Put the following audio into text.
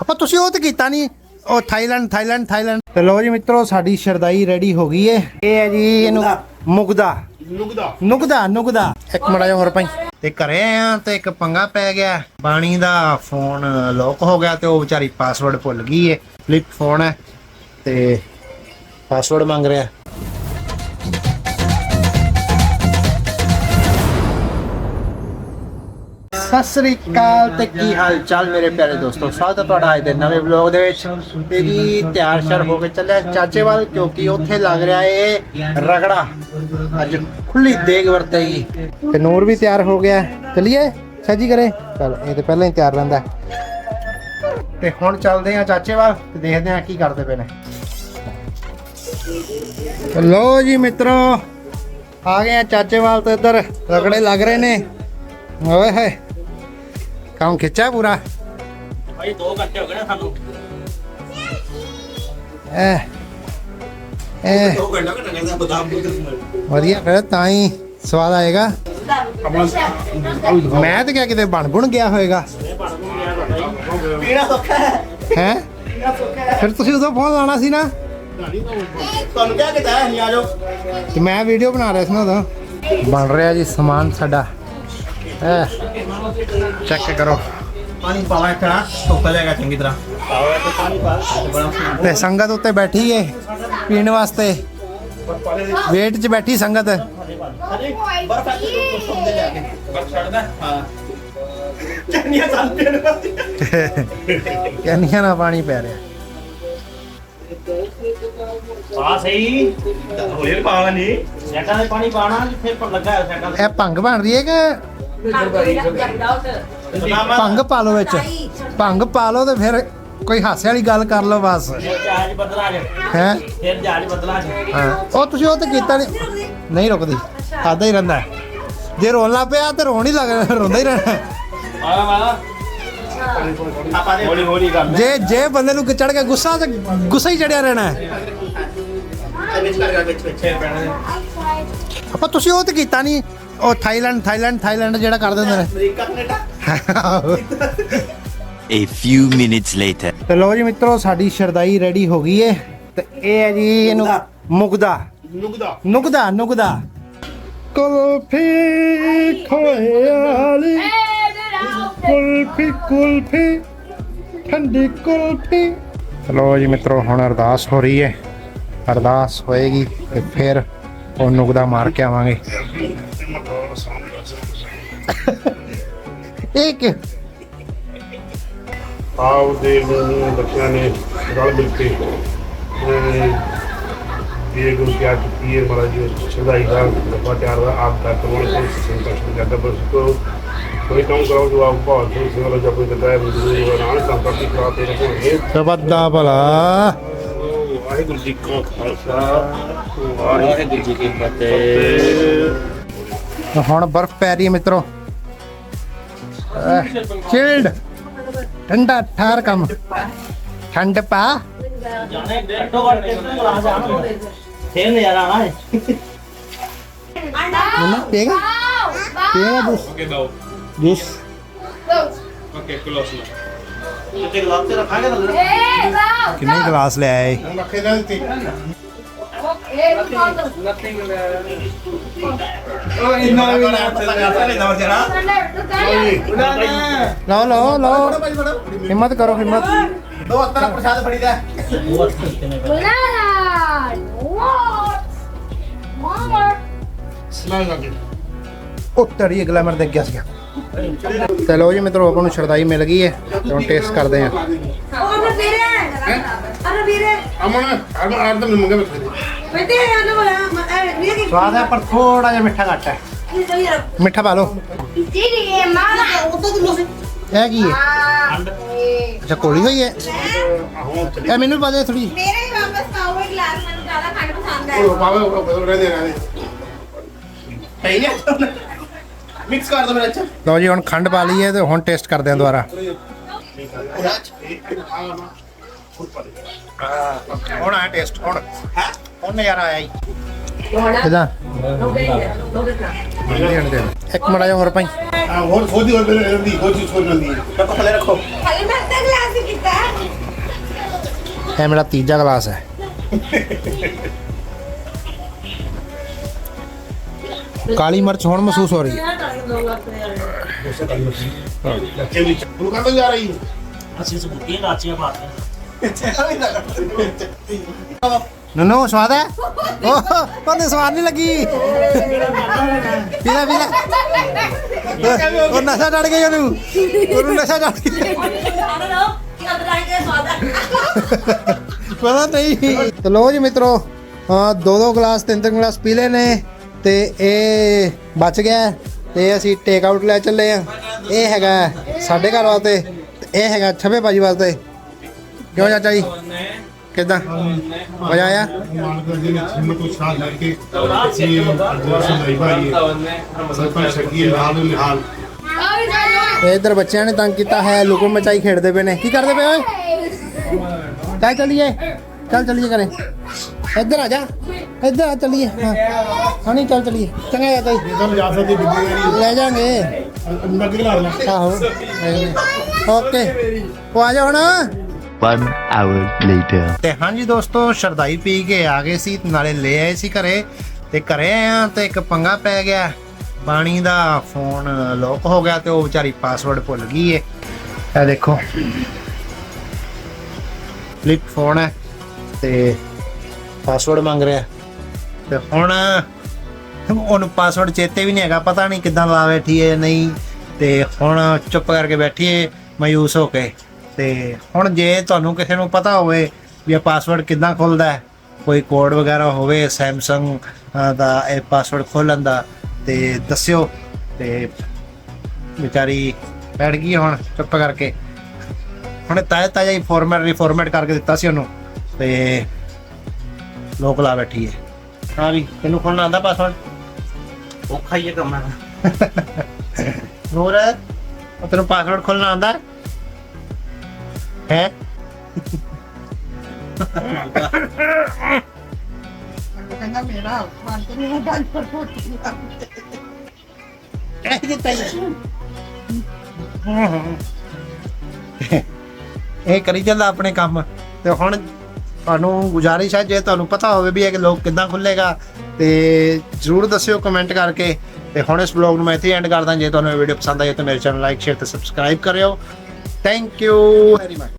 ਆਪਾਂ ਤੁਸੀਂ ਉਹ ਤੇ ਕੀਤਾ ਨਹੀਂ ਉਹ ਥਾਈਲੈਂਡ ਥਾਈਲੈਂਡ ਥਾਈਲੈਂਡ। ਤੇ ਲੋ ਜੀ ਮਿੱਤਰੋ ਸਾਡੀ ਸ਼ਰਦਾਈ ਰੈਡੀ ਹੋ ਗਈ ਏ। ਇਹ ਹੈ ਜੀ ਇਹਨੂੰ ਮੁਗਦਾ ਨੁਕਦਾ। ਨੁਗਦਾ ਨੁਗਦਾ ਇੱਕ ਮੜਾ ਹੋਰ ਭਾਈ। ਤੇ ਘਰੇ ਆਇਆ ਤੇ ਇੱਕ ਪੰਗਾ ਪੈ ਗਿਆ। ਬਾਣੀ ਦਾ ਫੋਨ ਲੋਕ ਹੋ ਗਿਆ ਤੇ ਉਹ ਵਿਚਾਰੀ ਪਾਸਵਰਡ ਭੁੱਲ ਗਈ ਏ। ਫਲਿਪ ਫੋਨ ਹੈ ਤੇ ਪਾਸਵਰਡ ਮੰਗ ਰਿਹਾ। ਸਤਿ ਸ੍ਰੀ ਅਕਾਲ ਤੇ ਕੀ ਹਾਲ ਚਾਲ ਮੇਰੇ ਪਿਆਰੇ ਦੋਸਤੋ? ਸਵਾਗਤ ਹੈ ਤੁਹਾਡਾ ਅੱਜ ਦੇ ਨਵੇਂ ਵਲੌਗ ਦੇ ਵਿੱਚ। ਤੇ ਜੀ, ਤਿਆਰ ਸ਼ਰ ਹੋ ਕੇ ਚੱਲਿਆ ਚਾਚੇਵਾਲ ਕਿਉਂਕਿ ਉੱਥੇ ਲੱਗ ਰਿਹਾ ਏ ਰਗੜਾ। ਅੱਜ ਖੁੱਲੀ ਦੇਗ ਵਰਤੇਗੀ। ਤੇ ਨੂਰ ਵੀ ਤਿਆਰ ਹੋ ਗਿਆ। ਚਲਿਏ? ਸੱਜੀ ਕਰੇ? ਚਲ, ਇਹ ਤੇ ਪਹਿਲਾਂ ਹੀ ਤਿਆਰ ਰਹਿੰਦਾ ਤੇ ਹੁਣ ਚੱਲਦੇ ਆ ਚਾਚੇਵਾਲ ਤੇ ਦੇਖਦੇ ਆ ਕੀ ਕਰਦੇ ਪਏ ਨੇ। ਲੋ ਜੀ ਮਿੱਤਰੋ, ਆ ਗਏ ਆ ਚਾਚੇਵਾਲ ਤੇ ਇੱਧਰ ਰਗੜੇ ਲੱਗ ਰਹੇ ਨੇ। ਓਏ ਹੋਏ। ਕੰਮ ਖਿੱਚਿਆ ਪੂਰਾ? ਭਾਈ 2 ਘੰਟੇ ਹੋ ਗਏ ਨੇ ਸਾਨੂੰ। ਐ ਐ। 2 ਘੰਟੇ ਘੰਟੇ ਕਹਿੰਦਾ ਬਦਾਮ ਵਧੀਆ ਫਿਰ ਤਾਂ ਹੀ ਸਵਾਦ ਆਏਗਾ। ਮੈਂ ਤਾਂ ਕਿਹਾ ਕਿਤੇ ਬਣ ਬੁਣ ਗਿਆ ਹੋਏਗਾ। ਪੀਣਾ ਸੌਖਾ ਹੈ। ਹੈ? ਫਿਰ ਤੁਸੀਂ ਉਦੋਂ ਫੋਨ ਲਾਣਾ ਸੀ ਨਾ? ਤੁਹਾਨੂੰ ਕਿਹਾ ਕਿ ਤਾਂ ਨਹੀਂ ਆ ਜਾਓ। ਤੇ ਮੈਂ ਵੀਡੀਓ ਬਣਾ ਰਿਹਾ ਸੀ ਨਾ ਉਦੋਂ। ਬਣ ਰਿਹਾ ਜੀ ਸਮਾਨ ਸਾਡਾ। ਐ। ਚੈੱਕ ਕਰੋ। ਪਾਣੀ ਪਾਵਾ ਇੱਕ ਨਾ ਧੁੱਪ ਜਾਏਗਾ ਚੰਗੀ ਤਰ੍ਹਾਂ। ਪਾਵਾ ਤੇ ਪਾਣੀ ਪਾ ਤੇ ਸੰਗਤ ਉੱਤੇ ਬੈਠੀ ਏ ਪੀਣ ਵਾਸਤੇ। ਵੇਟ 'ਚ ਬੈਠੀ ਸੰਗਤ। ਬਰਫ ਛੱਡਦਾ ਹਾਂ ਕੈਨੀਆਂ ਨਾਲ ਪਾਣੀ ਪੈ ਰਿਹਾ। ਆ ਸਹੀ। ਹੋਏ ਪਾਵਾ ਨਹੀਂ ਸੈਟਾਂ ਦੇ ਪਾਣੀ ਪਾਣਾ ਜਿੱਥੇ ਪਰ ਲੱਗਾ ਹੈ ਸੈਟਾਂ ਇਹ ਭੰਗ ਬਣ ਰਹੀ ਹੈ ਕਿ ਭੰਗ ਪਾ ਲਓ ਵਿੱਚ। ਭੰਗ ਪਾ ਲਓ ਤੇ ਫਿਰ ਕੋਈ ਹਾਸੇ ਵਾਲੀ ਗੱਲ ਕਰ ਲਓ ਬਸ। ਦੇ ਜਹਾਜ਼ ਬਦਲਾ ਜੇ ਹੈ? ਫਿਰ ਜਹਾਜ਼ ਬਦਲਾ ਜੇ ਹਾਂ। ਉਹ ਤੁਸੀਂ ਉਹ ਤੇ ਕੀਤਾ ਨਹੀਂ ਨਹੀਂ ਰੁਕਦੀ। ਆਦਾ ਹੀ ਰਹਿੰਦਾ। ਜੇ ਰੋਣਾ ਪਿਆ ਤੇ ਰੋਣ ਹੀ ਲੱਗ ਰੋਂਦਾ ਹੀ ਰਹਿਣਾ। ਆਲਾ ਮਾਲਾ ਆਪਾਂ ਦੇ ਹੌਲੀ ਹੌਲੀ ਕਰ ਜੇ ਜੇ ਬੰਦੇ ਨੂੰ ਚੜ ਕੇ ਗੁੱਸਾ ਤੇ ਗੁੱਸਾ ਹੀ ਚੜਿਆ ਰਹਿਣਾ ਹੈ। ਆਪਾਂ ਤੁਸੀਂ ਉਹ ਤੇ ਕੀਤਾ ਨਹੀਂ ਉਹ ਥਾਈਲੈਂਡ ਥਾਈਲੈਂਡ ਥਾਈਲੈਂਡ ਜਿਹੜਾ ਕਰ ਦਿੰਦੇ ਨੇ। America Canada. A few minutes later. ਤੇ ਲੋ ਜੀ ਮਿੱਤਰੋ ਸਾਡੀ ਸ਼ਰਦਾਈ ਰੈਡੀ ਹੋ ਗਈ ਏ। ਤੇ ਇਹ ਹੈ ਜੀ ਇਹਨੂੰ ਮੁਗਦਾ। ਨੁਗਦਾ ਨੁਗਦਾ ਕੁਲਫੀ ਖੋਏ ਵਾਲੀ। ਕੁਲਫੀ ਕੁਲਫੀ। ਠੰਡੀ ਕੁਲਫੀ। ਚਲੋ ਜੀ ਮਿੱਤਰੋ ਹੁਣ ਅਰਦਾਸ ਹੋ ਰਹੀ ਹੈ ਅਰਦਾਸ ਹੋਏਗੀ ਤੇ ਫਿਰ ਉਹ ਨੁਗਦਾ ਮਾਰ ਕੇ ਆਵਾਂਗੇ। ਇਹ ਕਿ? ਆਪ ਦੇ ਨੂੰ ਬੱਚਿਆਂ ਨੇ ਰਲ ਮਿਲ ਕੇ ਇਹ ਗੁਰੂ ਕੀ ਆਪ ਕੀ ਹੈ ਮਹਾਰਾਜ ਜੀ ਸਦਾਈ ਦਾ ਡੱਬਾ ਤਿਆਰ ਦਾ ਆਪ ਦਾ ਕੋਲ ਕੋਈ ਸੰਤੋਸ਼ ਦਾ ਡੱਬਾ ਕੋ ਕੋਈ ਕੰਮ ਕਰੋ ਜੋ ਆਪ ਭਾਵ ਤੋਂ ਸੇਵਾ ਜਪ ਬਿੰਦੂ ਉਹ ਨਾਲ ਸੰਪਰਕ ਕਰਾ ਤੇ ਰਹੋਗੇ ਸਬਦਾ ਭਲਾ। ਵਾਹਿਗੁਰੂ ਜੀ ਕਾ ਖਾਲਸਾ ਵਾਹਿਗੁਰੂ ਜੀ ਕੀ ਫਤਿਹ। ਹੁਣ ਬਰਫ਼ ਪੈ ਰਹੀ ਹੈ ਮਿੱਤਰੋ। ਚਿਲਡ ਠੰਡਾ ਠਾਰ ਕੰਮ। ਠੰਡ ਪਾ। ਜਾਣੇ ਘੱਟੋ ਘੱਟ ਤੂੰ ਲਾ ਜਾਣਾ ਫਿਰ ਨਜ਼ਾਰਾ ਆਣਾ ਹੈ। ਮੈਨੂੰ ਪੀਏਗਾ? ਪੀਏਗਾ ਜੂਸ? ਜੂਸ? ਤੇ ਗਲਾਸ ਤੇ ਰੱਖਾਂਗੇ ਤਾਂ ਕਿੰਨੇ ਗਲਾਸ ਲੈ ਆਏ? ਮੱਖੇ ਨਾਲ ਤੇ ਉਹ ਇੰਨਾ ਵੀ ਨਾ ਪਤਾ ਨਹੀਂ ਜਰਾ ਲਓ ਲਓ ਲਓ। ਹਿੰਮਤ ਕਰੋ ਹਿੰਮਤ। ਦੋ ਹੱਥਾਂ ਨਾਲ ਪ੍ਰਸ਼ਾਦ ਫੜੀਦਾ ਸਲਾਹ ਲੱਗੇ ਉੱਤਰ ਗਲੈਮਰ ਦੇਖ ਗਿਆ। ਸੀਗਾ ਤੇ ਲਓ ਜੀ ਮਿੱਤਰੋ ਆਪਾਂ ਨੂੰ ਸ਼ਰਦਾਈ ਮਿਲ ਗਈ ਹੈ ਤੇ ਹੁਣ ਟੇਸਟ ਕਰਦੇ ਆਂ ਅਮਨ ਅਮਨ ਆਰਦ ਨੂੰ ਮੰਗਾ ਬੱਚੇ ਸਵਾਦ ਹੈ ਪਰ ਥੋੜਾ ਜਿਹਾ ਮਿੱਠਾ ਘੱਟ ਹੈ। ਮਿੱਠਾ ਪਾ ਲਓ। ਇਹ ਕੀ ਹੈ? ਅੱਛਾ ਕੋਲੀ ਹੋਈ ਹੈ? ਇਹ ਮੈਨੂੰ ਪਾ ਦੇ ਥੋੜੀ ਮੇਰੇ ਵੀ ਵਾਪਸ ਪਾਓ ਇੱਕ ਗਲਾਸ ਮੈਨੂੰ ਜ਼ਿਆਦਾ ਖੰਡ ਪਸੰਦ ਹੈ। ਉਹ ਬਾਬਾ ਉਹ ਬਦਲ ਰਹੇ ਦੇ ਰਹੇ ਸਹੀ ਹੈ ਮਿਕਸ ਕਰ ਦੋ ਮੇਰਾ ਅੱਛਾ ਲਓ ਜੀ ਹੁਣ ਖੰਡ ਪਾ ਲਈ ਹੈ ਤੇ ਹੁਣ ਟੇਸਟ ਕਰਦੇ ਆਂ ਦੁਬਾਰਾ। ਹੁਣ ਆਇਆ ਟੇਸਟ ਹੁਣ। ਹੁਣ ਨਜ਼ਾਰਾ ਆਇਆ ਜੀ। ਕਿਦਾਂ? ਇੱਕ ਮੜਾ ਜਿਹਾ ਹੋਰ ਭਾਈ। ਹੋਰ ਸੋਧੀ ਹੋਰ ਬੇਲੇ ਰਹਿੰਦੀ ਹੋਰ ਚੀਜ਼ ਹੋਰ ਰਹਿੰਦੀ ਹੈ। ਰੱਖੋ ਥੱਲੇ ਰੱਖੋ। ਖਾਲੀ ਮੈਂ ਤਾਂ ਗਲਾਸ ਹੀ ਕੀਤਾ ਹੈ। ਇਹ ਮੇਰਾ ਤੀਜਾ ਗਲਾਸ ਹੈ। ਕਾਲੀ ਮਿਰਚ ਹੁਣ ਮਹਿਸੂਸ ਹੋ ਰਹੀ ਹੈ। ਬੱਚੇ ਵੀ ਤੂੰ ਕਦੋਂ ਜਾ ਰਹੀ ਅਸੀਂ ਸਬੂਤੀਆਂ ਲਾਚੀਆਂ ਪਾਤੇ ਨਨੋ ਸਵਾਦ ਹੈ? ਉਹ ਉਹਨੇ ਸਵਾਦ ਨਹੀਂ ਲੱਗੀ। ਪੀਲਾ ਪੀਲਾ। ਉਹ ਨਸ਼ਾ ਚੜ ਗਿਆ ਉਹਨੂੰ। ਉਹਨੂੰ ਨਸ਼ਾ ਚੜ ਗਿਆ। ਪਤਾ ਨਹੀਂ। ਤੇ ਲੋ ਜੀ ਮਿੱਤਰੋ, ਹਾਂ ਦੋ ਦੋ ਗਲਾਸ ਤਿੰਨ ਤਿੰਨ ਗਲਾਸ ਪੀ ਲਏ ਨੇ ਤੇ ਇਹ ਬਚ ਗਿਆ। ਤੇ ਅਸੀਂ ਟੇਕ ਆਊਟ ਲੈ ਚੱਲੇ ਆ। ਇਹ ਹੈਗਾ ਸਾਡੇ ਘਰ ਵਾਸਤੇ ਤੇ ਇਹ ਹੈਗਾ ਛਬੇ ਭਾਜੀ ਵਾਸਤੇ। ਕਿਉਂ ਚਾਚਾ ਜੀ? ਕਿਦਾਂ? ਮਜ਼ਾ ਆਇਆ? ਮਾਲਕ ਜੀ ਨੇ ਹਿੰਮਤ ਉਤਸ਼ਾਹ ਕਰਕੇ ਅਸੀਂ ਅਰਜਨ ਲਈ ਭਾਈ ਸਰਪੰਚ ਸ਼ਕੀਲ ਨਾਲ ਨਿਹਾਲ ਇਧਰ ਬੱਚਿਆਂ ਨੇ ਤੰਗ ਕੀਤਾ ਹੈ ਲੁਕੋ ਮਚਾਈ ਖੇਡਦੇ ਪਏ ਨੇ। ਕੀ ਕਰਦੇ ਪਏ ਓਏ? ਚੱਲ ਚੱਲੀਏ। ਚੱਲ ਚੱਲੀਏ ਕਰੇ ਇੱਧਰ ਆ ਜਾ। ਇੱਧਰ ਆ ਚੱਲੀਏ। ਹਾਂ। ਹਾਂ ਨਹੀਂ ਚੱਲ ਚੱਲੀਏ। ਚੰਗਾ ਆ ਤਾਈ। ਇਧਰ ਜਾ ਸਕਦੀ ਬਿੱਦੀ ਲੈ ਜਾਾਂਗੇ। ਅੰਦਰ ਕਿ ਲਾ ਲੈ ਆਹੋ ਓਕੇ। ਉਹ ਆ ਜਾ ਹੁਣ। One hour later. ਤੇ ਹਾਂਜੀ ਦੋਸਤੋ ਸ਼ਰਦਾਈ ਪੀ ਕੇ ਆ ਗਏ ਸੀ ਨਾਲੇ ਲੈ ਆਏ ਸੀ ਘਰੇ। ਤੇ ਘਰੇ ਆਇਆ ਤੇ ਇੱਕ ਪੰਗਾ ਪੈ ਗਿਆ। ਬਾਣੀ ਦਾ ਫੋਨ ਲੋਕ ਹੋ ਗਿਆ ਤੇ ਉਹ ਵਿਚਾਰੀ ਪਾਸਵਰਡ ਭੁੱਲ ਗਈ ਏ। ਇਹ ਦੇਖੋ। ਫਲਿਪ ਫੋਨ ਹੈ ਤੇ ਪਾਸਵਰਡ ਮੰਗ ਰਿਹਾ। ਤੇ ਹੁਣ ਉਹਨੂੰ ਪਾਸਵਰਡ ਚੇਤੇ ਵੀ ਨਹੀਂ ਹੈਗਾ, ਪਤਾ ਨਹੀਂ ਕਿੱਦਾਂ ਲਾ ਬੈਠੀ ਹੈ ਨਹੀਂ। ਤੇ ਹੁਣ ਚੁੱਪ ਕਰਕੇ ਬੈਠੀ ਹੈ, ਮਾਯੂਸ ਹੋ ਕੇ। ਤੇ ਹੁਣ ਜੇ ਤੁਹਾਨੂੰ ਕਿਸੇ ਨੂੰ ਪਤਾ ਹੋਵੇ ਵੀ ਇਹ ਪਾਸਵਰਡ ਕਿੱਦਾਂ ਖੁੱਲਦਾ ਹੈ, ਕੋਈ ਕੋਡ ਵਗੈਰਾ ਹੋਵੇ, Samsung ਦਾ ਇਹ ਪਾਸਵਰਡ ਖੋਲਣ ਦਾ, ਤੇ ਦੱਸਿਓ। ਤੇ ਵਿਚਾਰੀ ਬੈਠ ਗਈ ਹੁਣ ਚੁੱਪ ਕਰਕੇ। ਹੁਣ ਤਾਜ਼ਾ ਤਾਜ਼ਾ ਹੀ ਫਾਰਮੈਟ ਰੀਫਾਰਮੈਟ ਕਰਕੇ ਦਿੱਤਾ ਸੀ ਉਹਨੂੰ। ਤੇ ਲੋਕ ਲਾ ਬੈਠੀ ਹੈ। ਹਾਂ ਵੀ ਤੈਨੂੰ ਖੋਲਣਾ ਆਂਦਾ ਪਾਸਵਰਡ ਔਖਾ ਹੀ ਹੈ ਕੰਮ ਹੈ ਨੂਰ ਉਹ ਤੈਨੂੰ ਪਾਸਵਰਡ ਖੋਲਣਾ ਆਂਦਾ ਹੈ? ਕਹਿੰਦਾ ਮੇਰਾ ਮਨ ਤੇ ਨਹੀਂ ਬੰਦ ਪਰ ਫੋਟੀ ਇਹ ਦਿੱਤਾ ਇਹ ਕਰੀ ਜਾਂਦਾ ਆਪਣੇ ਕੰਮ। ਤੇ ਹੁਣ ਤੁਹਾਨੂੰ ਗੁਜ਼ਾਰਿਸ਼ ਹੈ, ਜੇ ਤੁਹਾਨੂੰ ਪਤਾ ਹੋਵੇ ਵੀ ਇਹ ਲੋਕ ਕਿੱਦਾਂ ਖੁੱਲੇਗਾ ਤੇ ਜਰੂਰ ਦੱਸਿਓ ਕਮੈਂਟ ਕਰਕੇ। ਤੇ ਹੁਣ ਇਸ ਵਲੌਗ ਨੂੰ ਮੈਂ ਇੱਥੇ ਐਂਡ ਕਰਦਾ, ਜੇ ਤੁਹਾਨੂੰ ਇਹ ਵੀਡੀਓ ਪਸੰਦ ਆਈ ਤਾਂ ਮੇਰੇ ਚੈਨਲ ਲਾਈਕ ਸ਼ੇਅਰ ਤੇ ਸਬਸਕ੍ਰਾਈਬ ਕਰਿਓ। Thank you very much